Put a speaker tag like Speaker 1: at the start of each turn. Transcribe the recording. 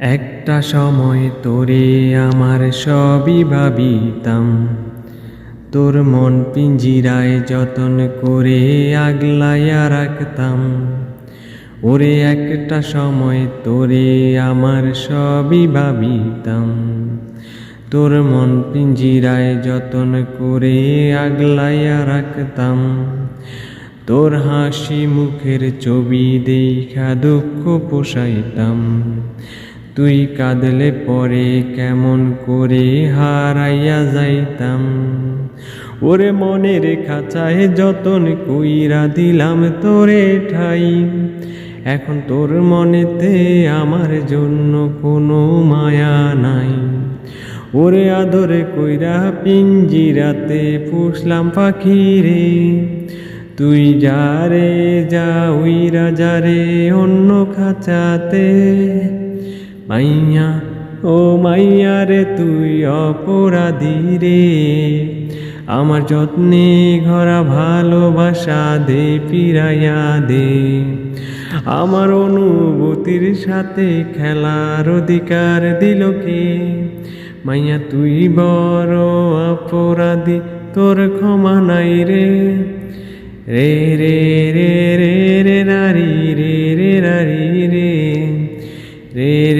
Speaker 1: একটা সময় তোরে আমার সবই ভাবিতাম। তোর মন পিঞ্জিরায় যতন করে আগলাইয়া রাখতাম। ওরে একটা সময় তোরে আমার সবই ভাবিতাম। তোর মন পিঞ্জিরায় যতন করে আগলাইয়া রাখতাম। তোর হাসি মুখের ছবি দেখা দুঃখ পোষাইতাম। তুই কাঁদলে পরে কেমন করে হারাইয়া যাইতাম। ওরে মনের খাঁচায় যতন কইরা দিলাম তোরে ঠাই। এখন তোর মনেতে আমার জন্য কোনো মায়া নাই। ওরে আদরে কইরা পিঞ্জিরাতে পুষলাম পাখি রে তুই যা রে যা উইরা যা অন্য খাঁচাতে। মাইয়া, ও মাইয়া রে তুই অপরাধী রে। আমার যত্নে ঘরা ভালোবাসা দে, পিরাইয়া দে। আমার অনুভূতির সাথে খেলার অধিকার দিল কে? মাইয়া, তুই বড় অপরাধী, তোর ক্ষমা নাই রে। রে রে রে রে রে নারী, রে রে, নারী রে রে